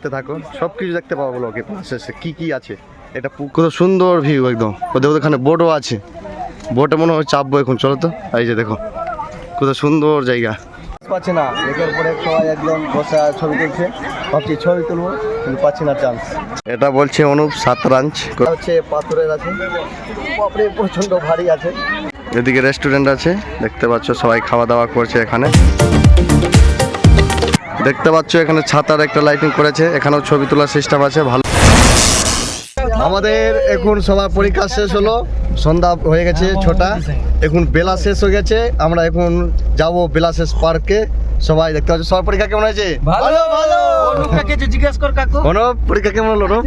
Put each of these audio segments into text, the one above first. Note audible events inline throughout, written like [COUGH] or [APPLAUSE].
দেখতে থাকো। সব কিছু দেখতে পাবো ব্লগে শেষে কি কি আছে? এটা কত সুন্দর ভিউ একদম। ওদের ওখানে বোটও আছে। বোটে মনে হয় চাপবো এখন চলো তো। এই যে দেখো কত সুন্দর জায়গা। পাচ্ছি না। একের পরে সবাই একদম বসে ছবি তুলছে। ভাবছি ছবি তুলবো কিন্তু পাচ্ছি না চান্স এটা বলছে অনুপ সাতরাঞ্চ। হচ্ছে পাথরের আছে। বাপরে প্রচণ্ড ভারী আছে। এদিকে রেস্টুরেন্ট আছে। দেখতে পাচ্ছ সবাই খাওয়া দাওয়া করছে এখানে। দেখতে পাচ্ছ এখানে ছাতার একটা লাইটিং করেছে এখানেও ছবি তোলার সিস্টেম আছে ভালো। আমাদের এখন সবার পরীক্ষা শেষ হলো সন্ধ্যা হয়ে গেছে ছটা এখন বেলা শেষ হয়ে গেছে আমরা এখন যাব বেলা শেষ পার্কে সবাই দেখতে পাচ্ছ সবার পরীক্ষা কেমন হয়েছে? ভালো ভালো। অনুপকে যে জিজ্ঞেস কর কাকু। অনুপ পরীক্ষা কেমন হলো অনুপ?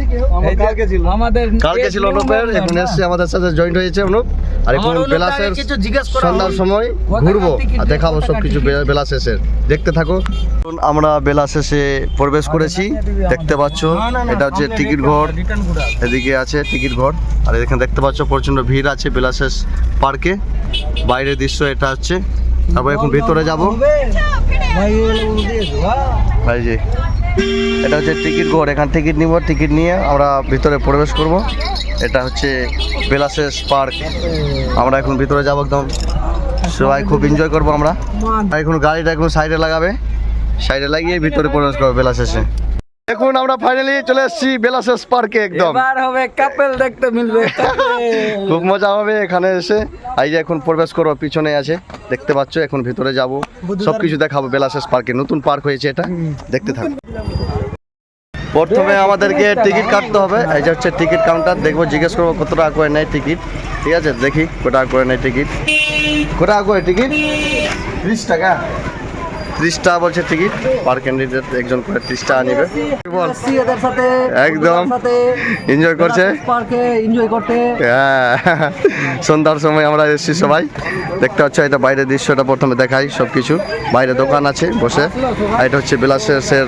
কালকে ছিল। আমাদের কালকে ছিল অনুপের এখন এসছে আমাদের সাথে জয়েন্ট হয়েছে অনুপ আর এখন বেলা শেষ কিছু জিজ্ঞেস করা সন্ধ্যার সময় ঘুরবো আর দেখাবো কোথাকার সব কিছু বেলা শেষের দেখতে থাকো। এখন আমরা বেলা শেষে প্রবেশ করেছি দেখতে পাচ্ছ এটা হচ্ছে টিকিট ঘর। এদিকে আছে টিকিট ঘর আর এখানে দেখতে পাচ্ছ প্রচণ্ড ভিড় আছে বেলা শেষ পার্কে। বাইরের দৃশ্য এটা হচ্ছে। তারপর এখন ভিতরে যাব। ভাই যে এটা হচ্ছে টিকিট ঘর এখান টিকিট নিব, টিকিট নিয়ে আমরা ভিতরে প্রবেশ করব। এটা হচ্ছে বেলাসেস পার্ক। আমরা এখন ভিতরে যাব একদম। সবাই খুব এনজয় করব আমরা। এখন গাড়িটা এখন সাইডে লাগাবে। সাইডে লাগিয়ে ভিতরে প্রবেশ করব বেলাশেষে এখন আমরা ফাইনালি চলে এসেছি বেলাসেস পার্কে একদম। এবার হবে কাপেল দেখতে মিলবে খুব মজা হবে এখানে এসে। এই যে এখন প্রবেশ করব পিছনে আছে। দেখতে পাচ্ছ এখন ভিতরে যাব। সব কিছু দেখাবো বেলাশেষ পার্কে। নতুন পার্ক হয়েছে এটা। দেখতে থাকো। প্রথমে আমাদেরকে টিকিট কাটতে হবে। এই যে হচ্ছে টিকিট কাউন্টার। দেখব জিজ্ঞেস করব কত টাকা করে নেয় টিকিট? ঠিক আছে দেখি কত টাকা করে নেয় টিকিট। কত টাকা করে টিকিট? ত্রিশ টাকা। ত্রিশ টাকা বলছে টিকিট পার ক্যান্ডিডেট একজন করে ত্রিশ টাকা নেবে। বল। একদম। এনজয় করছে। পার্কে এনজয় করতে। হ্যাঁ সন্ধ্যার সময় আমরা এসেছি সবাই। দেখতে পাচ্ছ এটা বাইরের দৃশ্যটা প্রথমে দেখাই সব কিছু বাইরে দোকান আছে বসে। আর এটা হচ্ছে বিলাসেসের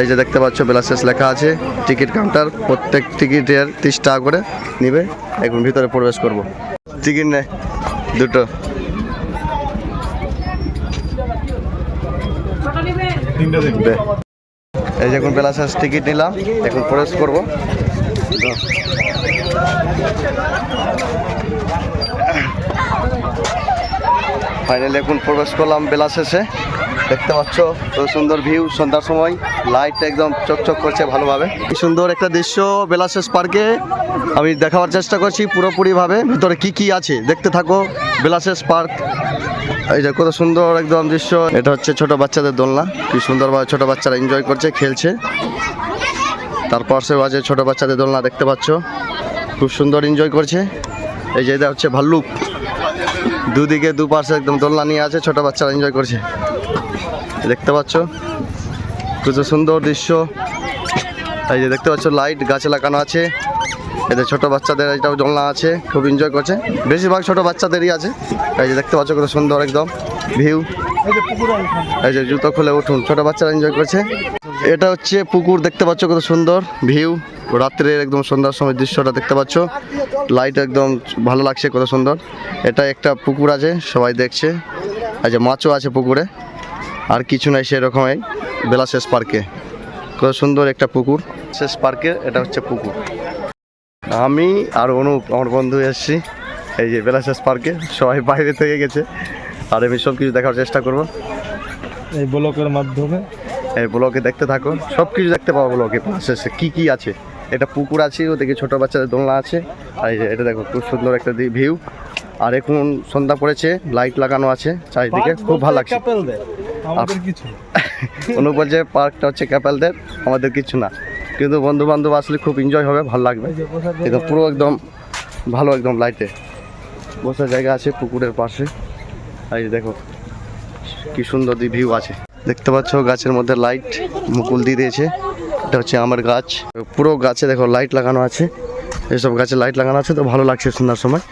এই যে দেখতে পাচ্ছ বিলাসেস লেখা আছে টিকিট কাউন্টার। প্রত্যেক টিকিটের তিরিশ টাকা করে নিবে। এখন ভিতরে প্রবেশ করব। টিকিট নে দুটো। এই যে এখন বেলাশেষ টিকিট নিলাম এখন প্রবেশ করব। ফাইনালি এখন প্রবেশ করলাম বেলা শেষে। দেখতে পাচ্ছ তো সুন্দর ভিউ সন্ধ্যার সময়। লাইট একদম চকচক করছে ভালোভাবে। কি সুন্দর একটা দৃশ্য বেলাশেষ পার্কে। আমি দেখাবার চেষ্টা করছি পুরোপুরিভাবে। ভিতরে কি কি আছে? দেখতে থাকো বেলাশেষ পার্ক। এই যে কত সুন্দর একদম দৃশ্য। এটা হচ্ছে ছোট বাচ্চাদের দোলনা। কি সুন্দরভাবে ছোট বাচ্চারা এনজয় করছে, খেলছে। তারপর সে আছে ছোট বাচ্চাদের দোলনা দেখতে পাচ্ছ। খুব সুন্দর এনজয় করছে। এই যে এটা হচ্ছে ভাল্লুক। দুদিকে দুপাশে একদম দোলনা নিয়ে আছে, ছোট বাচ্চারা এনজয় করছে। দেখতে পাচ্ছ? কত সুন্দর দৃশ্য। এই যে দেখতে পাচ্ছ, লাইট গাছে লাগানো আছে। এদের ছোট বাচ্চাদের এটাও দোলনা আছে, খুব এনজয় করছে। বেশিরভাগ ছোট বাচ্চাদেরই আছে। এই যে দেখতে পাচ্ছ কত সুন্দর একদম ভিউ এই যে জুতো খুলে উঠুন, ছোট বাচ্চারা এনজয় করছে। এটা হচ্ছে পুকুর, দেখতে পাচ্ছ কত সুন্দর ভিউ রাত্রের একদম সন্ধ্যার সময় দৃশ্যটা দেখতে পাচ্ছ। লাইট একদম ভালো লাগছে, কত সুন্দর। এটা একটা পুকুর আছে, সবাই দেখছে। এই যে মাছও আছে পুকুরে। আর কিছু নাই সেরকমই বেলা শেষ পার্কে। কত সুন্দর একটা পুকুর। শেষ পার্কে এটা হচ্ছে পুকুর। আমি আর অনুপ আমার বন্ধু এসেছি। এই যে বেলা শেষ পার্কে সবাই বাইরে থেকে গেছে। আর আমি সব কিছু দেখার চেষ্টা করব। এই ব্লকের মাধ্যমে? এই ব্লকে দেখতে থাকো। সব কিছু দেখতে পাবো ব্লকে। শেষে কি কি আছে? এটা পুকুর আছে ওদিকে ছোট বাচ্চাদের দোলনা আছে। আর এই যে এটা দেখো খুব সুন্দর একটা ভিউ আর এখন সন্ধ্যা পড়েছে লাইট লাগানো আছে চারিদিকে। খুব ভালো লাগছে। আমাদের কিছু [LAUGHS] অনু বলছে পার্কটা হচ্ছে ক্যাপেলদের আমাদের কিছু না। কিন্তু বন্ধু বান্ধব আসলে খুব এনজয় হবে, ভালো লাগবে। একদম পুরো একদম ভালো একদম লাইটে বসার জায়গা আছে পুকুরের পাশে। এই দেখো, কি সুন্দর দি ভিউ আছে। দেখতে পাচ্ছ গাছের মধ্যে লাইট মুকুল দিয়ে দিয়েছে। এটা হচ্ছে আমার গাছ। পুরো গাছে দেখো লাইট লাগানো আছে। এসব গাছে লাইট লাগানো আছে, তো ভালো লাগছে সন্ধ্যার সময়।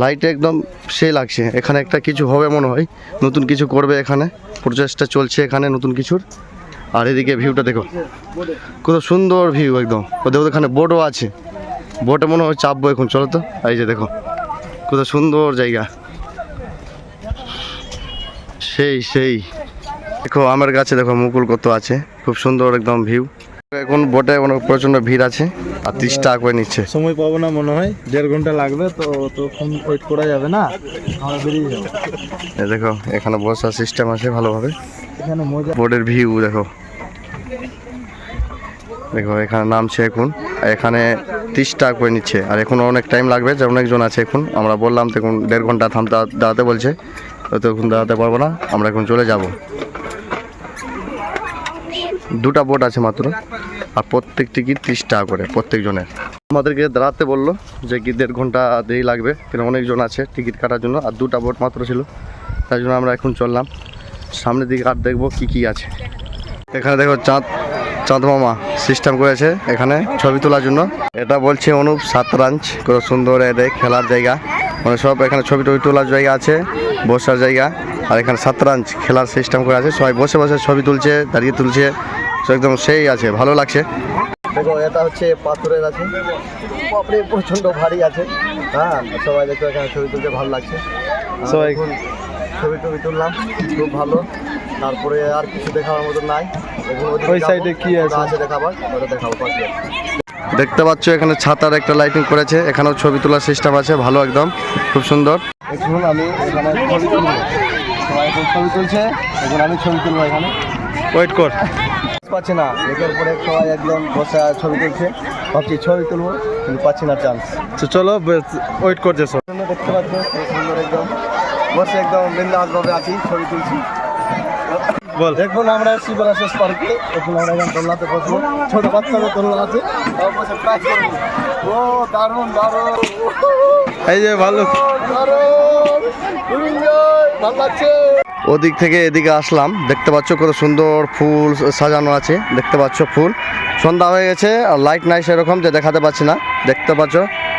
লাইট একদম সেই লাগছে। এখানে একটা কিছু হবে মনে হয়। নতুন কিছু করবে এখানে। প্রচেষ্টা চলছে এখানে নতুন কিছুর। আর এদিকে ভিউটা দেখো। কত সুন্দর ভিউ একদম। ওদের ওখানে বোটও আছে। বোটে মনে হয় চাপবো এখন চলো তো। এই যে দেখো কত সুন্দর জায়গা। সেই সেই। দেখো আমের গাছে দেখো মুকুল কত আছে। খুব সুন্দর একদম ভিউ। এখন বোটে কোনো প্রচণ্ড ভিড় আছে আর তিরিশ টাকা করে নিচ্ছে। সময় পাবো না মনে হয় দেড় ঘণ্টা লাগবে তো তখন ওয়েট করা যাবে না আমরা বেরিয়ে যাব। দেখো এখানে বসার সিস্টেম আছে ভালোভাবে। এখানে মজা বোর্ডের ভিউ দেখো। দেখো, এখানে নামছে এখন। এখানে তিরিশ টাকা করে নিচ্ছে। আর এখন অনেক টাইম লাগবে, যে অনেকজন আছে এখন। আমরা বললাম তো এখন দেড় ঘণ্টা থামতে দাঁড়াতে বলছে। তো তখন দাঁড়াতে পারব না। আমরা এখন চলে যাব। দুটা বোট আছে মাত্র। আর প্রত্যেক টিকিট তিরিশ টাকা করে, প্রত্যেকজনের। আমাদেরকে দাঁড়াতে বলল যে, কি দেড় ঘণ্টা দেরি লাগবে। কিন্তু অনেকজন আছে টিকিট কাটার জন্য। আর দুটা বোট মাত্র ছিল। তাই জন্য আমরা এখন চললাম। সামনের দিকে আর দেখব কি কি আছে। এখানে দেখো চাঁদ চাঁদ মামা সিস্টেম করেছে এখানে ছবি তোলার জন্য। এটা বলছে অনুপ সাতরাঞ্চ কত সুন্দর এটা খেলার জায়গা। মানে সব এখানে ছবি টবি তোলার জায়গা আছে বসার জায়গা। আর এখানে সাতরাঞ্চ খেলার সিস্টেম করে আছে সবাই বসে বসে ছবি তুলছে দাঁড়িয়ে তুলছে। তো একদম সেই আছে ভালো লাগছে। দেখো এটা হচ্ছে পাথরের আছে। বাপরে প্রচণ্ড ভারী আছে। হ্যাঁ সবাই দেখো এখানে ছবি তুলতে ভালো লাগছে। সবাই- এখন ছবি টবি তুললাম খুব ভালো। তারপরে আর কিছু দেখাবার মতো নাই। ওই সাইডে কি আছে? দেখাবার ওটা দেখাবো পাশে। দেখতে পাচ্ছ এখানে ছাতার একটা লাইটিং করেছে। এখানেও ছবি তোলার সিস্টেম আছে ভালো একদম খুব সুন্দর। এখন আমি এখানে ছবি তুলবো। সবাই ছবি তুলছে এখন আমি ছবি তুলবো এখানে। ওয়েট কর। পাচ্ছি না একের পরে সবাই একদম বসে ছবি তুলছে। ভাবছি ছবি তুলবো কিন্তু পাচ্ছি না চান্স তো চলো ওয়েট করছে সব দেখতে পাচ্ছ বসে একদম বিন্দাসভাবে আছি ছবি তুলছি। বল। দেখুন আমরা এসছি বেলাশেষ পার্কে। এখন আমরা এখানে দোলনাতে বসবো। ছোট বাচ্চাদের দোলনা আছে। বসে প্রাইজ করব। ও দারুণ দারুণ। এই যে ভালো। ভালো লাগছে। ওদিক থেকে এদিকে আসলাম। দেখতে পাচ্ছ কত সুন্দর ফুল সাজানো আছে। দেখতে পাচ্ছ ফুল। সন্ধ্যা হয়ে গেছে আর লাইট নাই সেরকম যে দেখাতে পাচ্ছি না। দেখতে পাচ্ছ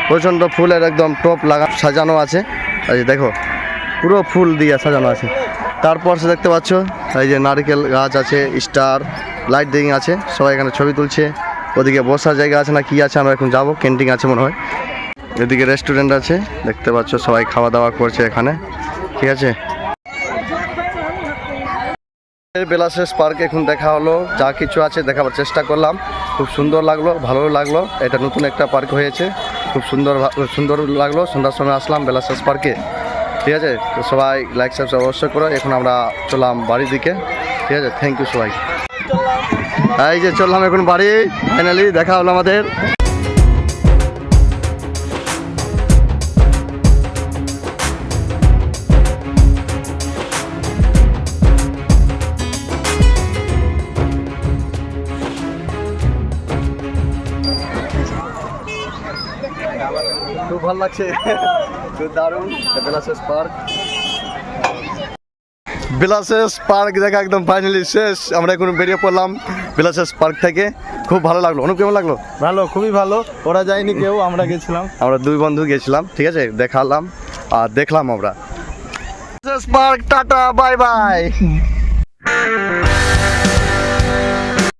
প্রচণ্ড ফুলের একদম টপ লাগা সাজানো আছে। এই দেখো। পুরো ফুল দিয়ে সাজানো আছে। তারপর সে দেখতে পাচ্ছ, এই যে নারকেল গাছ আছে, স্টার, লাইট দিং আছে, সবাই এখানে ছবি তুলছে। ওদিকে বসার জায়গা আছে না, কি আছে, আমরা এখন যাব, ক্যান্টিন আছে মনে হয়। এদিকে রেস্টুরেন্ট আছে, দেখতে পাচ্ছ সবাই খাওয়া দাওয়া করছে এখানে। ঠিক আছে? বেলাশেষ পার্ক এখন দেখা হলো, যা কিছু আছে দেখাবার চেষ্টা করলাম। খুব সুন্দর লাগল ভালো লাগল। এটা নতুন একটা পার্ক হয়েছে। খুব সুন্দর সুন্দর লাগল। সন্ধ্যার সময় আসলাম বেলাশেষ পার্কে। ঠিক আছে? তো সবাই লাইক সাবস্ক্রাইব অবশ্যই করো। এখন আমরা চললাম বাড়ির দিকে। ঠিক আছে? থ্যাংক ইউ সবাই এই যে চললাম এখন বাড়ি। ফাইনালি দেখা হলো আমাদের। খুব ভালো লাগছে। দারুণ বেলাশেষ পার্ক। বিলাসেস পার্ক দেখা একদম ফাইনালি শেষ। আমরা এখন বেরিয়ে পড়লাম বিলাসেস পার্ক থেকে। খুব ভালো লাগল। অনুপ কেমন লাগল? ভালো খুবই ভালো। ওরা যায়নি কেউ আমরা গেছিলাম। আমরা দুই বন্ধু গেছিলাম ঠিক আছে? দেখালাম আর দেখলাম আমরা। বিলাসেস পার্ক টাটা বাই বাই।